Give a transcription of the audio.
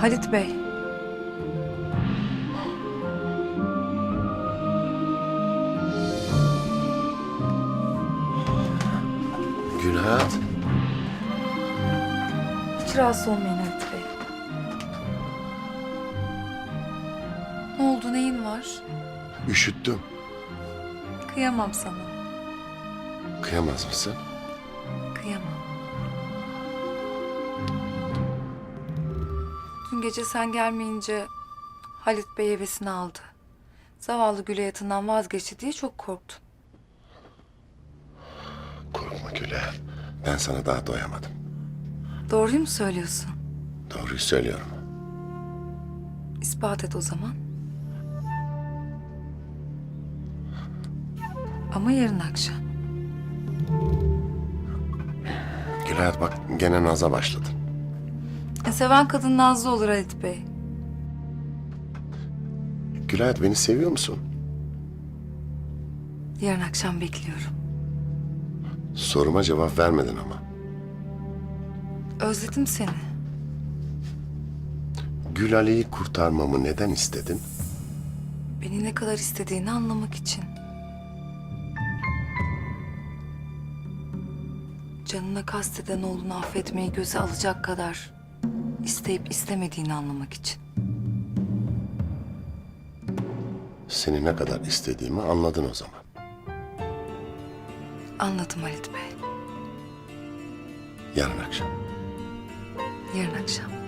Halit Bey, Gülhat. hiç rahatsız olmayın Halit Bey. Ne oldu, neyin var? Üşüttüm. Kıyamam sana, Kıyamaz mısın? kıyamam. Dün gece sen gelmeyince Halit Bey hevesini aldı. Zavallı Gül hayatından vazgeçti diye çok korktum. Korkma Gülhat. Ben sana daha doyamadım. Doğruyu mu söylüyorsun? Doğruyu söylüyorum. İspat et o zaman. Ama yarın akşam. Gülhat bak gene naza başladın. Seven kadın nazlı olur Halit Bey. Gülhat beni seviyor musun? Yarın akşam bekliyorum. Soruma cevap vermedin ama. Özledim seni. Gül Ali'yi kurtarmamı neden istedin? Beni ne kadar istediğini anlamak için. Canına kasteden oğlunu affetmeyi göze alacak kadar isteyip istemediğini anlamak için. Seni ne kadar istediğimi anladın o zaman. Anladım Halit Bey. Yarın akşam. Yarın akşam.